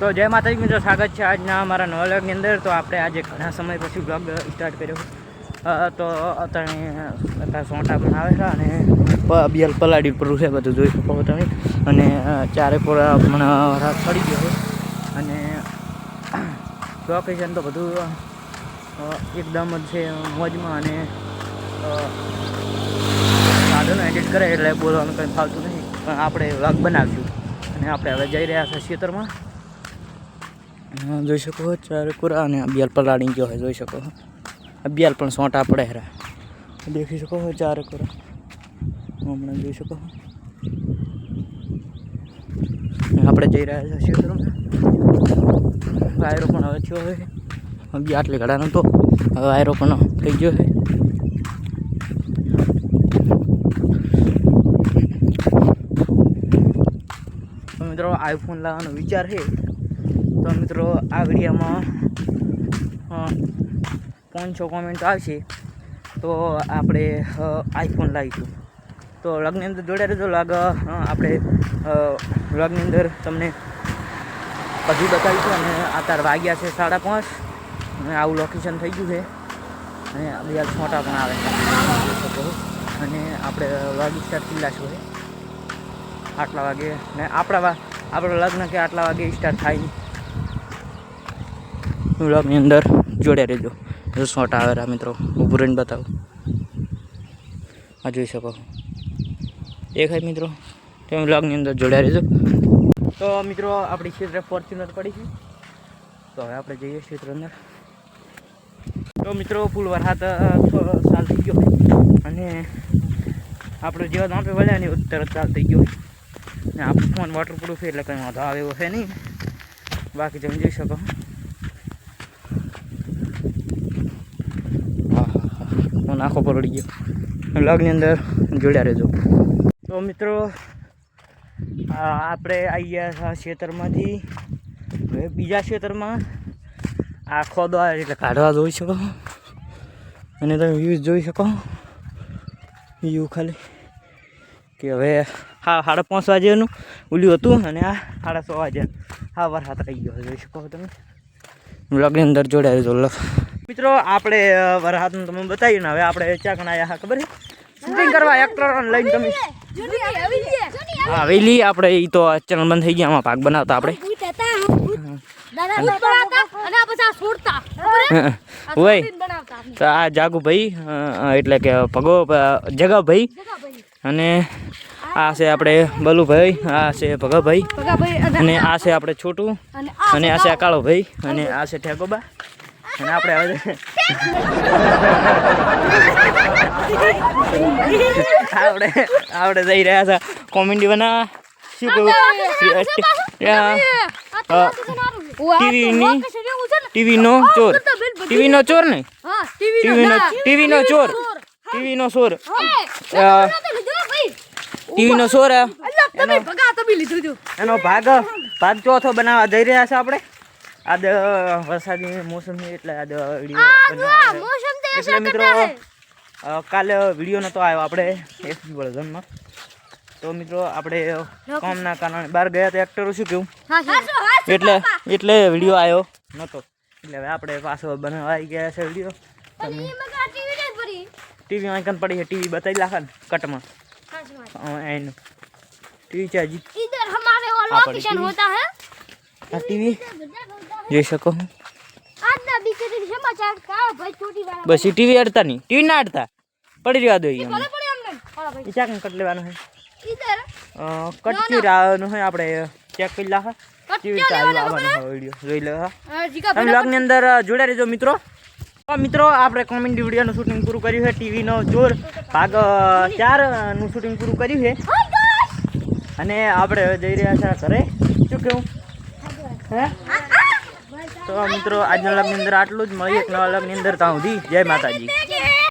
તો જય માતાજી મિત્રો, સ્વાગત છે આજના અમારા નવા વ્લોગની અંદર. તો આપણે આજે ઘણા સમય પછી બ્લોગ સ્ટાર્ટ કર્યો. તો અત્યારે અત્યારે સોંટા પણ આવે છે અને બિયલ પલાડી પર છે બધું જોઈ શકો તમે. અને ચારે પૂરા પણ રાત પડી ગયો અને લોકેશન તો બધું એકદમ જ છે મોજમાં અને સાધનો એડિટ કરે એટલે બોલવાનું કંઈ ફાવતું નહીં પણ આપણે વ્લોગ બનાવીશું. અને આપણે હવે જઈ રહ્યા છીએ ખેતરમાં. જોઈ શકો ચાર કુરા અને અબિયાલ પલાળી ગયો હોય જોઈ શકો છો પણ સોંટા પડે હેરા દેખી શકો છો ચાર કુરા. હમણાં જોઈ શકો આપણે જઈ રહ્યા છીએ વાયરો પણ હવે થયો હોય બી આટલી ઘડા નહોતો. હવે વાયરો પણ થઈ ગયો છે. મિત્રો આઈફોન લાવવાનો વિચાર છે. તો મિત્રો આ વિડીયોમાં પાંચસો કોમેન્ટ આવશે. તો આપણે આઈફોન લાવીશું. તો લગ્નની અંદર જોડે રહેજો લાગ આપણે અ, અંદર તમને બધું બતાવીશું. અને અત્યારે વાગ્યા છે સાડા પાંચ. અને આવું લોકેશન થઈ ગયું છે. અને બીજા છોટા પણ આવે. અને આપણે વાગ સ્ટાર્ટ કિલ્લા છે. આટલા વાગે ને આપણા આપણા લગ્ન કે આટલા વાગે સ્ટાર્ટ થાય. વ્લોગની અંદર જોડ્યા રહેજો. જો શોટ આવે મિત્રો. ઊભું રહીને બતાવો. આ જોઈ શકો. દેખાય મિત્રો? તમે વ્લોગની અંદર જોડ્યા રહેજો. તો મિત્રો, આપણી ક્ષેત્ર ફોર્ચ્યુનર પડી છે. તો હવે આપણે જઈએ ક્ષેત્ર અંદર. તો મિત્રો ફૂલ વરસાદ સાલ થઈ ગયો. અને આપણો જીવન આપણે વળ્યા નહીં તરત ચાલ થઈ ગયો. ને આપણો ફોન વોટરપ્રૂફ એટલે કંઈ વાંધો આવે એવો છે નહીં. બાકી તમે જોઈ શકો. ફોન આંખો પલળી ગયો. લગની અંદર જોડ્યા રહેજો. તો મિત્રો આપણે આવી ગયા ખેતરમાંથી. હવે બીજા ખેતરમાં આ ખોદો આવે એટલે કાઢવા જોઈ શકો. અને તમે વ્યૂઝ જોઈ શકો. વ્યૂ ખાલી. કે હવે હા, સાડા પાંચ વાગ્યાનું ઓલું હતું અને આ સાડા છ વાગ્યા. હા, વરસાદ આવી ગયો, જોઈ શકો તમે. બ્લોગની અંદર જોડાય તો લખ. મિત્રો આપણે વરહાદનું તમે બતાવ્યું ને હવે આપણે ચાકણ આવ્યા હા ખબર શૂટિંગ કરવા એક્ટર લઈને તમે હા વેલી આપણે એ તો ચેનલ બંધ થઈ ગયા આમાં ભાગ બનાવતા આપણે. હોય તો આ જાગુભાઈ ભાઈ એટલે કે ભગો જગા જગાભાઈ. અને આ છે આપણે બલુભાઈ આ છે ભગાભાઈ. અને આ છે આપણે છોટું. અને આ છે કાળો ભાઈ અને આ છે ઠેકોબા. અને આપણે હવે આપણે આપણે જઈ રહ્યા છે કોમેડી બનાવવા શું કહું ટીવીનો ચોર ટીવીનો ચોર ને ટીવીનો ટીવીનો ચોર ટીવીનો ચોર ટીવીનો ચોર એનો ભાગ ભાગ ચોથો બનાવવા જઈ રહ્યા છે આપણે આદ વરસાદની મોસમની એટલે આદ એટલે મિત્રો કાલે વીડિયો નહોતો આવ્યો આપણે એસપી વર્ઝનમાં તો મિત્રો આપણે કામના કારણે બહાર ગયા તો એક્ટરો શું કહ્યું એટલે એટલે વીડિયો આવ્યો નહોતો એટલે હવે આપણે પાછો આવી ગયા છે વીડિયો. ટીવી આંકન પડી. છે ટીવી બતાવી લાખા ને કટમાં. એનું. ટીવી ચાજી ઇધર હમારે લોકેશન હોતા હૈ? આ ટીવી જોઈ શકો બસ એ ટીવી અડતા નહીં. ટીવી ના અડતા પડી રહ્યા દો એ ચાક કટ લેવાનું છે કટ કી હોય આપણે ચેક કરી લાહ ટીવી ચાલુ આવવાનું હોય વીડિયો જોઈ લે તમે બ્લોગની અંદર જોડ્યા રહેજો મિત્રો. મિત્રો આપણે કોમેડી વિડીયોનું શૂટિંગ પૂરું કર્યું છે. ટીવીનો જોર. ભાગ ચારનું શૂટિંગ પૂરું કર્યું છે. અને આપણે જઈ રહ્યા છીએ ઘરે. શું કેવું? તો મિત્રો, આજના લગ્નની અંદર આટલું જ. મળીએ નવા લગ્નની અંદર ત્યાં સુધી. જય માતાજી.